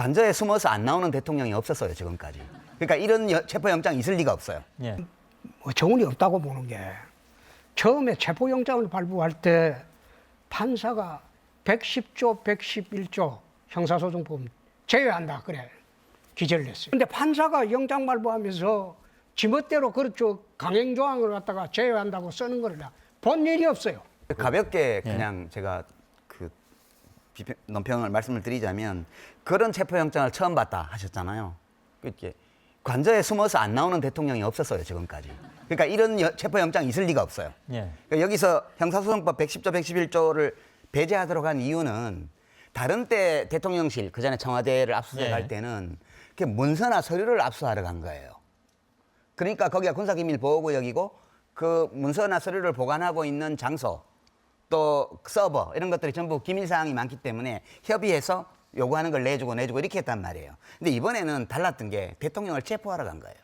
관저에 숨어서 안 나오는 대통령이 없었어요 지금까지. 그러니까 이런 여- 체포영장 있을 리가 없어요. 예. 뭐 정운이 없다고 보는 게 처음에 체포영장을 발부할 때 판사가 110조, 111조 형사소송법 제외한다 그래 기재를 했어요. 근데 판사가 영장 발부하면서 지멋대로 그렇죠 강행 조항을 갖다가 제외한다고 쓰는 거를 본 일이 없어요. 가볍게 예. 그냥 제가 그 비평, 논평을 말씀을 드리자면 그런 체포영장을 처음 봤다 하셨잖아요. 관저에 숨어서 안 나오는 대통령이 없었어요 지금까지. 그러니까 이런 여- 체포영장 있을 리가 없어요. 예. 그러니까 여기서 형사소송법 110조 111조를 배제하도록 한 이유는 다른 때 대통령실 그 전에 청와대를 압수수색할 예. 때는 그 문서나 서류를 압수하러 간 거예요. 그러니까 거기가 군사기밀 보호구역이고 그 문서나 서류를 보관하고 있는 장소 또 서버 이런 것들이 전부 기밀 사항이 많기 때문에 협의해서 요구하는 걸 내주고 내주고 이렇게 했단 말이에요. 근데 이번에는 달랐던 게 대통령을 체포하러 간 거예요.